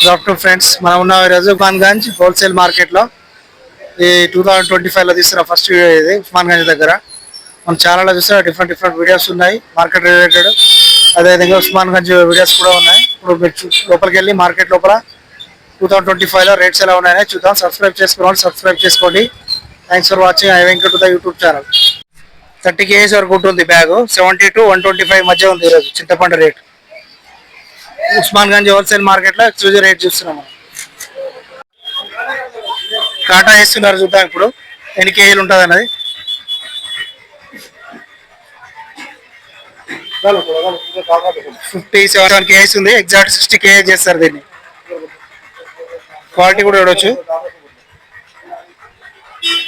Good afternoon friends మనం ఉన్న ఈరోజు ఉస్మాన్గంజ్ హోల్సేల్ మార్కెట్లో ఈ టూ థౌజండ్ ట్వంటీ ఫైవ్లో తీసిన ఫస్ట్ వీడియో ఇది ఉస్మాన్గంజ్ దగ్గర. మన ఛానల్లో చూస్తే డిఫరెంట్ డిఫరెంట్ వీడియోస్ ఉన్నాయి మార్కెట్ రిలేటెడ్ అదేవిధంగా ఉస్మాన్గంజ్ వీడియోస్ కూడా ఉన్నాయి. ఇప్పుడు మీరు లోపలికి వెళ్ళి మార్కెట్ లోపల టూ థౌసండ్ ట్వంటీ ఫైవ్లో రేట్స్ ఎలా ఉన్నాయని చూద్దాం. సబ్స్క్రైబ్ చేసుకోవాలి సబ్స్క్రైబ్ చేసుకోండి. Thanks for watching I Venkat the YouTube channel thirty kgs వరకు ఉంటుంది bag. Seventy to one twenty five మధ్య ఉంది ఈరోజు చింతపండు రేట్. ఉస్మాన్గంజ్ హోల్సేల్ మార్కెట్లో ఎక్స్క్లూజివ్ రేట్ చూస్తున్నాము కాటా వేస్తున్నారు చూద్దాం ఇప్పుడు. ఎన్ని కేజీలు ఉంటుంది అన్నది? ఫిఫ్టీ సెవెన్ కేజీస్ ఉంది. ఎగ్జాక్ట్ సిక్స్టీ కేజీ చేస్తారు దీన్ని. క్వాలిటీ కూడా చూడవచ్చు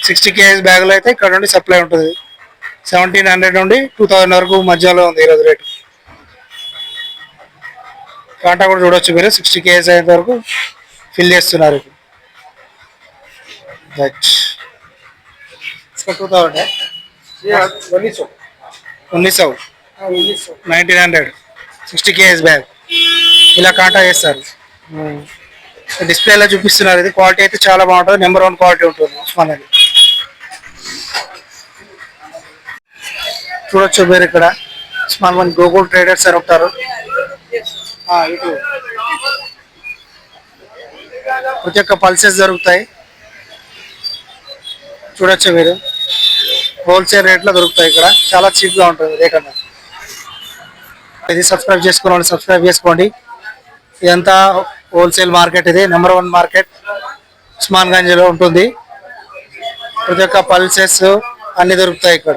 సిక్స్టీ కేజీస్ బ్యాగులు అయితే ఇక్కడ నుండి సప్లై ఉంటుంది. సెవెంటీన్ హండ్రెడ్ నుండి టూ థౌసండ్ వరకు మధ్యలో ఉంది ఈరోజు రేటు కాంటా కూడా చూడొచ్చు మీరు. సిక్స్టీ కేజీస్ అయ్యేంత వరకు ఫిల్ చేస్తున్నారు. టూ థౌసండ్ సౌ నైన్టీన్ హండ్రెడ్ సిక్స్టీ బ్యాగ్ ఇలా కాంటా చేస్తారు. డిస్ప్లేలో చూపిస్తున్నారు. ఇది క్వాలిటీ అయితే చాలా బాగుంటుంది. నెంబర్ వన్ క్వాలిటీ ఉంటుంది. ఉస్మాన్ చూడొచ్చు మీరు ఇక్కడ. ఉస్మాన్ గోకుల్ ట్రేడర్స్ అని ఉంటారు. ఇటు. ప్రతి ఒక్క పల్సెస్ దొరుకుతాయి. చూడొచ్చు మీరు. హోల్సేల్ రేట్లో దొరుకుతాయి ఇక్కడ. చాలా చీప్గా ఉంటుంది రేట్ అన్నది ఇది సబ్స్క్రైబ్ చేసుకోవాలి సబ్స్క్రైబ్ చేసుకోండి. ఇదంతా హోల్సేల్ మార్కెట్ ఇది. Number one market. ఉస్మాన్గంజ్లో ఉంటుంది. ప్రతి ఒక్క పల్సెస్ అన్ని దొరుకుతాయి ఇక్కడ.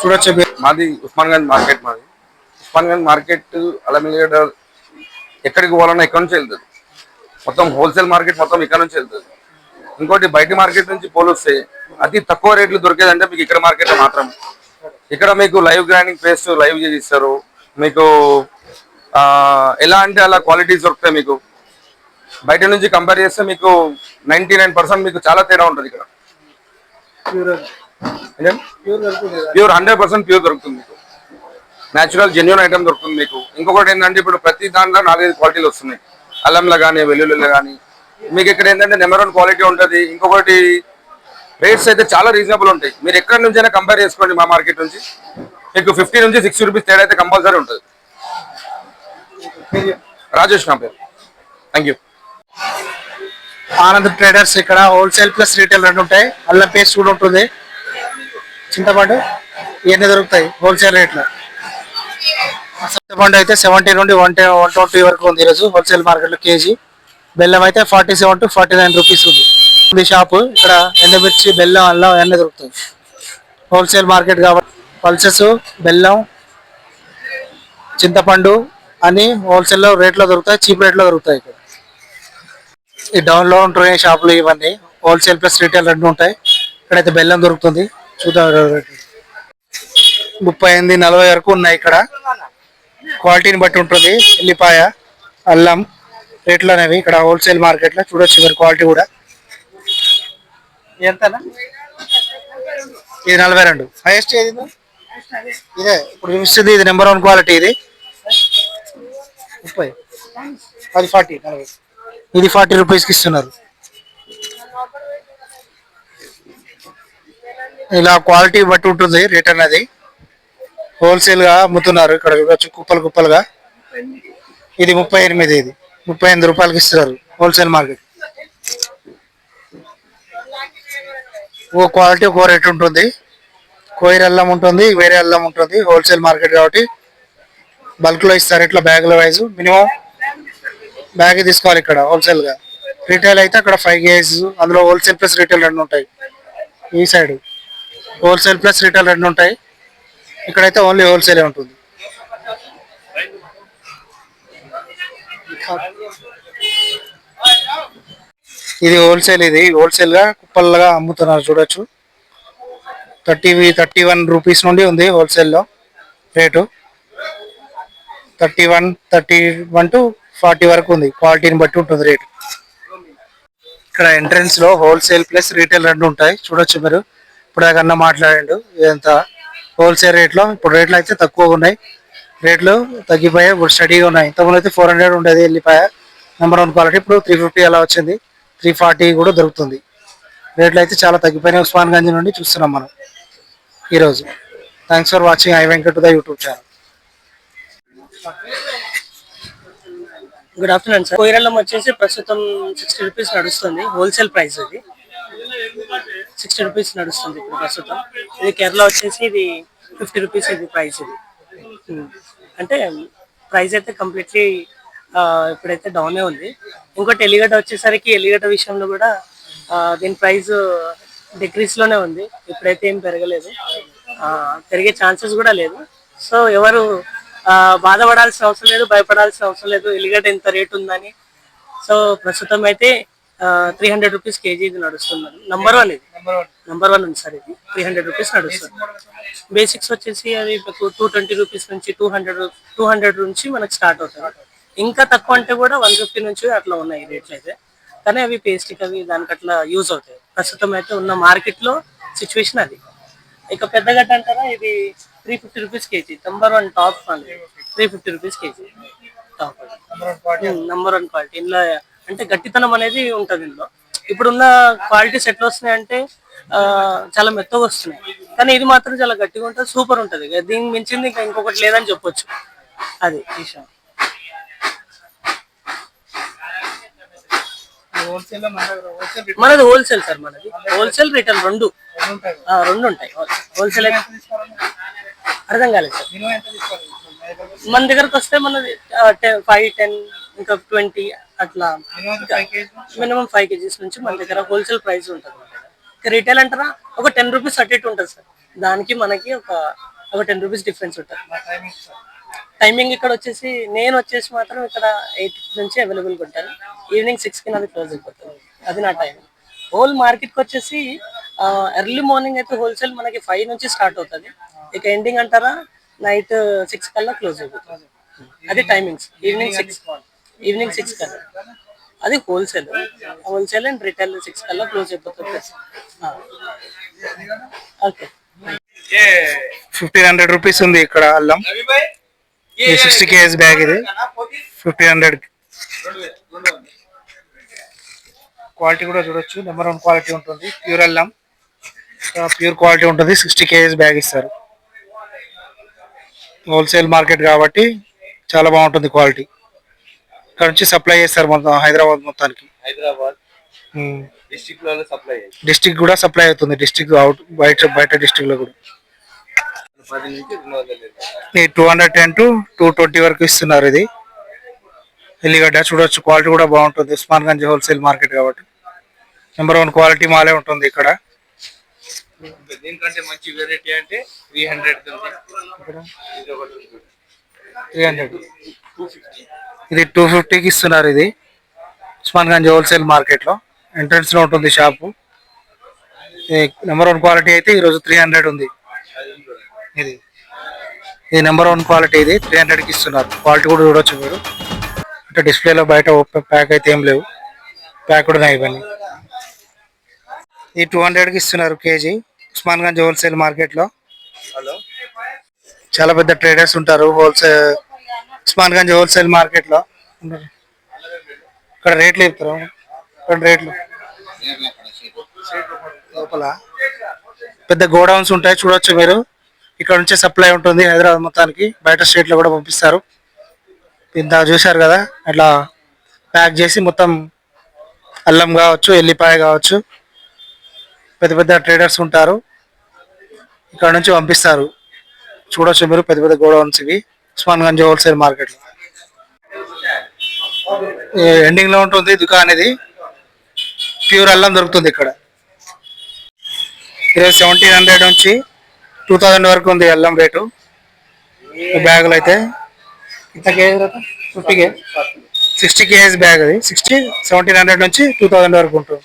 చూడొచ్చు మాది ఉస్మాన్గంజ్ మార్కెట్ మాది. ఉస్మాన్గంజ్ మార్కెట్ అలమిగడ ఎక్కడికి పోవాలన్నా ఇక్కడ నుంచి వెళ్తుంది? మొత్తం హోల్సేల్ మార్కెట్ మొత్తం ఇక్కడ నుంచి వెళ్తుంది. ఇంకోటి బయట మార్కెట్ నుంచి పోలిస్తే అతి తక్కువ రేట్లు దొరికేదంటే మీకు ఇక్కడ మార్కెట్ మాత్రం. ఇక్కడ మీకు లైవ్ గ్రైండింగ్ పేస్ట్ లైవ్ చేసి ఇస్తారు. మీకు ఎలా అంటే అలా క్వాలిటీస్ దొరుకుతాయి మీకు? బయట నుంచి కంపేర్ చేస్తే మీకు నైన్టీ మీకు చాలా తేడా ఉంటుంది ఇక్కడ? ప్యూర్ హండ్రెడ్ పర్సెంట్ ప్యూర్ దొరుకుతుంది మీకు. న్యాచురల్ జెన్యున్ ఐటమ్ దొరుకుతుంది మీకు. ఇంకొకటి ఏంటంటే ఇప్పుడు ప్రతి దాంట్లో నాలుగైదు క్వాలిటీలు వస్తున్నాయి. అల్లంలో కానీ వెల్లుల్లిలో కానీ మీకు ఇక్కడ ఏంటంటే నెంబర్ వన్ క్వాలిటీ ఉంటుంది. ఇంకొకటి రేట్స్ అయితే చాలా రీజనబుల్ ఉంటాయి. మీరు ఎక్కడి నుంచైనా కంపేర్ చేసుకోండి మా మార్కెట్ నుంచి. మీకు ఫిఫ్టీ నుంచి సిక్స్టీ రూపీస్ తేడా అయితే కంపల్సరీ ఉంటుంది. రాజేష్ నా పేరు. థ్యాంక్ యూ ఆనంద్ ట్రేడర్స్ ఇక్కడ హోల్సేల్ ప్లస్ రీటైల్ రెండు ఉంటాయి. అల్లం పేస్ట్ కూడా ఉంటుంది. చింతపండు ఇవన్నీ దొరుకుతాయి హోల్సేల్ రేట్లో చింతపండు అయితే సెవెంటీ నుండి వన్ వన్ ట్వంటీ వరకు ఉంది ఈరోజు హోల్సేల్ మార్కెట్లో కేజీ. బెల్లం అయితే forty seven to forty nine rupees ఉంది. ఉంది షాపు ఇక్కడ ఎండమిర్చి బెల్లం అల్లం అవన్నీ దొరుకుతుంది హోల్సేల్ మార్కెట్ కాబట్టి పల్సెస్ బెల్లం చింతపండు అన్ని హోల్సేల్లో రేట్లో దొరుకుతాయి చీప్ రేట్లో దొరుకుతాయి ఇక్కడ. ఈ డౌన్లో ఉంటున్నాయి షాపులు ఇవన్నీ. హోల్సేల్ ప్లస్ రీటైల్ రెండు ఉంటాయి. ఇక్కడైతే బెల్లం దొరుకుతుంది. చూద్దాం రేటు. ముప్పై ఎనిమిది నలభై వరకు ఉన్నాయి ఇక్కడ. క్వాలిటీని బట్టి ఉంటుంది. ఎల్లిపాయ అల్లం రేట్లు అనేవి ఇక్కడ హోల్సేల్ మార్కెట్లో చూడొచ్చు మీరు క్వాలిటీ కూడా. ఎంతనా? ఇది నలభై రెండు. హైయెస్ట్ ఏది ఇది? ఇప్పుడు చూపిస్తుంది ఇది నెంబర్ వన్ క్వాలిటీ ఇది. ముప్పై. అది ఫార్టీ నలభై. ఇది ఫార్టీ రూపీస్కి ఇస్తున్నారు. ఇలా క్వాలిటీ బట్టి ఉంటుంది రేట్ అనేది. హోల్సేల్గా అమ్ముతున్నారు ఇక్కడ చూడొచ్చు కుప్పలు కుప్పలుగా. ఇది ముప్పై ఎనిమిది ఇది. ముప్పై ఎనిమిది రూపాయలకి ఇస్తున్నారు హోల్సేల్ మార్కెట్. ఓ క్వాలిటీ ఒక రేట్ ఉంటుంది. కోయిర్ అల్లం ఉంటుంది వేరే అల్లం ఉంటుంది హోల్సేల్ మార్కెట్ కాబట్టి. బల్క్లో ఇస్తారు ఇట్లా బ్యాగుల వైజ్. మినిమం బ్యాగ్ తీసుకోవాలి ఇక్కడ హోల్సేల్గా. రీటైల్ అయితే అక్కడ ఫైవ్ కేజీస్ అందులో హోల్సేల్ ప్లస్ రీటైల్ రెండు ఉంటాయి. ఈ సైడ్ హోల్సేల్ ప్లస్ రీటైల్ రెండు ఉంటాయి. ఇక్కడైతే ఓన్లీ హోల్సేల్ ఉంటుంది. ఇది హోల్సేల్ ఇది హోల్సేల్గా కుప్పలుగా అమ్ముతున్నారు చూడొచ్చు. థర్టీ థర్టీ వన్ రూపీస్ నుండి ఉంది హోల్సేల్లో rate. Thirty one thirty one to forty వరకు ఉంది. క్వాలిటీని బట్టి ఉంటుంది రేట్. ఇక్కడ ఎంట్రన్స్లో హోల్సేల్ ప్లస్ రీటైల్ రెండు ఉంటాయి. చూడొచ్చు మీరు. ఇప్పుడు కన్నా మాట్లాడండు ఇదంతా హోల్సేల్ రేట్లో ఇప్పుడు రేట్లు అయితే తక్కువగా ఉన్నాయి. రేట్లు తగ్గిపోయాయి ఇప్పుడు స్టడీగా ఉన్నాయి. ఇంతకుముందు అయితే ఫోర్ హండ్రెడ్ ఉండేది వెళ్ళిపోయా. నెంబర్ వన్ క్వాలిటీ ఇప్పుడు త్రీ ఫిఫ్టీ అలా వచ్చింది. త్రీ ఫార్టీ కూడా దొరుకుతుంది. రేట్లు అయితే చాలా తగ్గిపోయినాయి. ఉస్మాన్ గంజ్ నుండి చూస్తున్నాం మనం ఈరోజు. Thanks for watching I Venkat the YouTube channel good afternoon sir కొయిరల్లం వచ్చేసి ప్రస్తుతం సిక్స్టీ రూపీస్ నడుస్తుంది హోల్సేల్ ప్రైస్ ఇది. సిక్స్టీ రూపీస్ నడుస్తుంది ఇప్పుడు ప్రస్తుతం ఇది కేరళ వచ్చేసి ఇది ఫిఫ్టీ రూపీస్ ఇది ప్రైస్ ఇది. అంటే ప్రైస్ అయితే కంప్లీట్లీ ఇప్పుడైతే డౌనే ఉంది. ఇంకోటి ఎలిగడ్డ వచ్చేసరికి ఎలిగడ్డ విషయంలో కూడా దీని ప్రైస్ డిక్రీస్లోనే ఉంది. ఇప్పుడైతే ఏం పెరగలేదు. పెరిగే ఛాన్సెస్ కూడా లేదు. సో ఎవరు బాధపడాల్సిన అవసరం లేదు భయపడాల్సిన అవసరం లేదు. ఎలిగడ్డ ఎంత రేటు ఉందని. సో ప్రస్తుతం అయితే త్రీ హండ్రెడ్ రూపీస్ కేజీ ఇది నడుస్తుంది నంబర్ వన్ ఇది. నంబర్ వన్ ఉంది సార్ ఇది. త్రీ హండ్రెడ్ రూపీస్ నడుస్తుంది. బేసిక్స్ వచ్చేసి అది టూ ట్వంటీ రూపీస్ నుంచి టూ హండ్రెడ్ టూ హండ్రెడ్ నుంచి మనకి స్టార్ట్ అవుతుంది. ఇంకా తక్కువ అంటే కూడా వన్ ఫిఫ్టీ నుంచి అట్లా ఉన్నాయి రేట్లు అయితే. కానీ అవి పేస్ట్కి అవి దానికి అట్లా యూజ్ అవుతాయి. ప్రస్తుతం అయితే ఉన్న మార్కెట్లో సిచ్యువేషన్ అది. ఇక పెద్ద గడ్డ అంటారా? ఇది three fifty rupees kg number one top అండి three fifty rupees kg top number one quality ఇందులో అంటే గట్టితనం అనేది ఉంటుంది ఇందులో. ఇప్పుడున్న క్వాలిటీస్ ఎట్లా వస్తున్నాయి అంటే చాలా మెత్తగా వస్తున్నాయి. కానీ ఇది మాత్రం చాలా గట్టిగా ఉంటుంది సూపర్ ఉంటుంది. దీనికి మించింది ఇంకా ఇంకొకటి లేదని చెప్పొచ్చు. అది విషయం. మనది హోల్సేల్ సార్ మనది. హోల్సేల్ రిటైల్ రెండు. రెండు ఉంటాయి. హోల్సేల్ అర్థం కాలేదు సార్. మన దగ్గరకు వస్తే మనది ఫైవ్ టెన్ ఇంకా ట్వంటీ అట్లా మినిమం ఫైవ్ కేజీస్ నుంచి మన దగ్గర హోల్సేల్ ప్రైస్ ఉంటుంది. ఇంకా రిటైల్ అంటారా ఒక టెన్ రూపీస్ అటు ఇటు ఉంటుంది సార్. దానికి మనకి ఒక ఒక టెన్ రూపీస్ డిఫరెన్స్ ఉంటుంది. టైమింగ్ ఇక్కడ వచ్చేసి నేను వచ్చేసి మాత్రం ఇక్కడ ఎయిట్ నుంచి అవైలబుల్గా ఉంటాను. ఈవినింగ్ సిక్స్కి నాది క్లోజ్ అయిపోతుంది. అది నా టైం హోల్ మార్కెట్కి వచ్చేసి ఎర్లీ మార్నింగ్ అయితే హోల్సేల్ మనకి ఫైవ్ నుంచి స్టార్ట్ అవుతుంది. ఇక ఎండింగ్ అంటారా నైట్ సిక్స్ కల్లా క్లోజ్ అయిపోతుంది. అది timings evening six evening six కల్లా. అది wholesale wholesale and retail six కల్లా క్లోజ్ అయిపోతుంది. ఓకే ఫిఫ్టీన్ హండ్రెడ్ రూపీస్ ఉంది ఇక్కడ అల్లం. సిక్స్టీ కేజీ బ్యాగ్ ఇది. ఫిఫ్టీన్ హండ్రెడ్ క్వాలిటీ కూడా చూడొచ్చు. నెంబర్ వన్ క్వాలిటీ ఉంటుంది. ప్యూర్ అల్లం. ప్యూర్ క్వాలిటీ ఉంటుంది. సిక్స్టీ కేజీస్ బ్యాగ్ ఇస్తారు. హోల్సేల్ మార్కెట్ కాబట్టి చాలా బాగుంటుంది క్వాలిటీ ఇక్కడ నుంచి సప్లై చేస్తారు మొత్తం హైదరాబాద్ మొత్తానికి. హైదరాబాద్ డిస్ట్రిక్ట్లో సప్లై డిస్టిక్ కూడా సప్లై అవుతుంది డిస్టిక్ అవుట్ బయట బయట డిస్టిక్లో కూడా. Two hundred ten to two twenty వరకు ఇస్తున్నారు ఇది. ఎల్లిగడ్డ చూడొచ్చు క్వాలిటీ కూడా బాగుంటుంది. ఉస్మాన్ గంజ్ హోల్సేల్ మార్కెట్ కాబట్టి. నెంబర్ వన్ క్వాలిటీ మాలే ఉంటుంది ఇక్కడ. దీనికంటే మంచి వెరైటీ అంటే త్రీ హండ్రెడ్ త్రీ హండ్రెడ్ ఇది టూ ఫిఫ్టీకి ఇస్తున్నారు ఇది. ఉస్మాన్ గంజ్ హోల్సేల్ మార్కెట్లో. ఎంట్రన్స్లో ఉంటుంది షాపు. నెంబర్ వన్ క్వాలిటీ అయితే ఈరోజు త్రీ హండ్రెడ్ ఉంది. ఇది. ఇది నెంబర్ వన్ క్వాలిటీ ఇది. త్రీ హండ్రెడ్కి ఇస్తున్నారు. క్వాలిటీ కూడా చూడొచ్చు మీరు. అంటే డిస్ప్లేలో బయట ప్యాక్ అయితే ఏం లేవు. ప్యాక్ కూడా ఇవన్నీ. ఇది టూ హండ్రెడ్కి ఇస్తున్నారు కేజీ. ఉస్మాన్ గంజ్ హోల్సేల్ మార్కెట్లో హలో. చాలా పెద్ద ట్రేడర్స్ ఉంటారు. హోల్సేల్ ఉస్మాన్ గంజ్ హోల్సేల్ మార్కెట్లో ఉన్నారు. ఇక్కడ రేట్లు చెప్తారు? ఇక్కడ రేట్లు. లోపల పెద్ద గోడౌన్స్ ఉంటాయి చూడొచ్చు మీరు. ఇక్కడ నుంచి సప్లై ఉంటుంది హైదరాబాద్ మొత్తానికి. బయట స్టేట్లో కూడా పంపిస్తారు. ఇంత చూశారు కదా అట్లా ప్యాక్ చేసి మొత్తం అల్లం కావచ్చు ఎల్లిపాయ కావచ్చు పెద్ద పెద్ద ట్రేడర్స్ ఉంటారు. ఇక్కడ నుంచి పంపిస్తారు. చూడొచ్చు మీరు పెద్ద పెద్ద గోడౌన్స్ ఇవి. ఉస్మాన్గంజ్ హోల్సేల్ మార్కెట్ ఎండింగ్లో ఎండింగ్లో ఉంటుంది దుకాణం ఇది ప్యూర్ అల్లం దొరుకుతుంది ఇక్కడ. ఈరోజు సెవెంటీన్ హండ్రెడ్ నుంచి టూ థౌజండ్ వరకు ఉంది అల్లం రేటు. బ్యాగులు అయితే. ఇంత కేజీ ఫిఫ్టీ కే. సిక్స్టీ కేజీస్ బ్యాగ్ అది. సిక్స్టీ సెవెంటీన్ హండ్రెడ్ నుంచి టూ థౌజండ్ వరకు ఉంటుంది.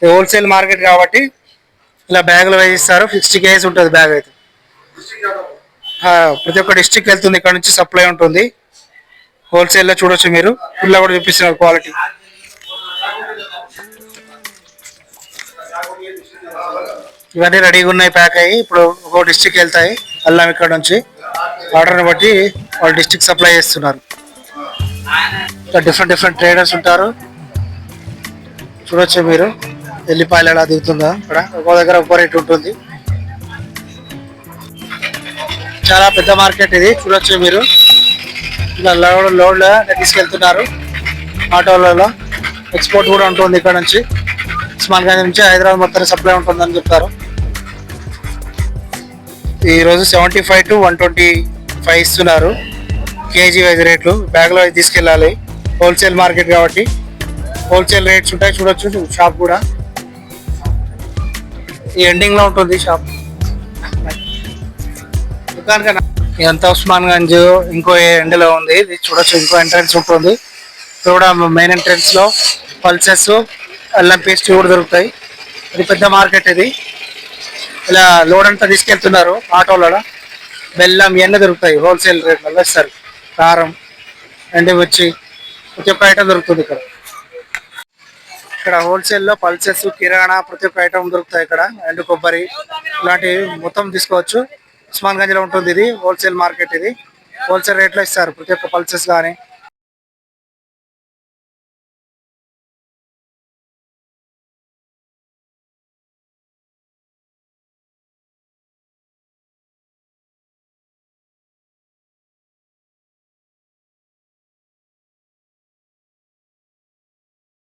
ఇది హోల్సేల్ మార్కెట్ కాబట్టి ఇలా బ్యాగులు వేయిస్తారు. సిక్స్టీ కేజీస్ ఉంటుంది బ్యాగ్ అయితే. ప్రతి ఒక్క డిస్ట్రిక్ట్ వెళ్తుంది ఇక్కడ నుంచి సప్లై ఉంటుంది. హోల్సేల్లో చూడొచ్చు మీరు. పిల్ల కూడా చూపిస్తున్నారు క్వాలిటీ ఇవన్నీ రెడీగా ఉన్నాయి ప్యాక్ అయ్యి. ఇప్పుడు ఒక్కో డిస్ట్రిక్ట్ వెళ్తాయి అల్లం ఇక్కడ నుంచి. ఆర్డర్ని బట్టి వాళ్ళు డిస్ట్రిక్ట్ సప్లై చేస్తున్నారు. డిఫరెంట్ డిఫరెంట్ ట్రేడర్స్ ఉంటారు. చూడొచ్చు మీరు. ఎల్లిపాయలు ఎలా దిగుతుందా ఇక్కడ ఒక్కో దగ్గర ఒక్కో రేట్ ఉంటుంది. చాలా పెద్ద మార్కెట్ ఇది చూడొచ్చు మీరు. ఇలా లోడ్ లోడ్ తీసుకెళ్తున్నారు ఆటోలలో. ఎక్స్పోర్ట్ కూడా ఉంటుంది ఇక్కడ నుంచి. ఉస్మాన్ నుంచి హైదరాబాద్ మొత్తం సప్లై ఉంటుందని చెప్తారు. ఈ రోజు seventy five to one twenty five ఇస్తున్నారు. కేజీ వైజ్ రేట్లు. బ్యాగ్లో తీసుకెళ్ళాలి. హోల్సేల్ మార్కెట్ కాబట్టి. హోల్సేల్ రేట్స్ ఉంటాయి చూడొచ్చు. షాప్ కూడా. ఈ ఎండింగ్లో ఉంటుంది షాప్ దుకాణం ఇదంతా ఉస్మాన్ గంజ్ ఇంకో ఎండ్లో ఉంది. ఇది చూడొచ్చు ఇంకో ఎంట్రన్స్ ఉంటుంది. ఇక్కడ కూడా మెయిన్ ఎంట్రన్స్లో పల్సెస్ అల్లం పేస్ట్ కూడా దొరుకుతాయి. ఇది పెద్ద మార్కెట్ ఇది. ఇలా లోడ్ అంతా తీసుకెళ్తున్నారు ఆటోలలో బెల్లం ఇవన్నీ దొరుకుతాయి హోల్సేల్ రేట్లలో ఇస్తారు కారం అండి వచ్చి ప్రతి ఒక్క ఐటమ్ దొరుకుతుంది ఇక్కడ. ఇక్కడ హోల్సేల్లో పల్సెస్ కిరాణా ప్రతి ఒక్క ఐటమ్ దొరుకుతాయి ఇక్కడ. ఎండు కొబ్బరి ఇలాంటివి మొత్తం తీసుకోవచ్చు. ఉస్మాన్ గంజ్లో ఉంటుంది ఇది హోల్సేల్ మార్కెట్ ఇది. హోల్సేల్ రేట్లో ఇస్తారు ప్రతి ఒక్క పల్సెస్ కానీ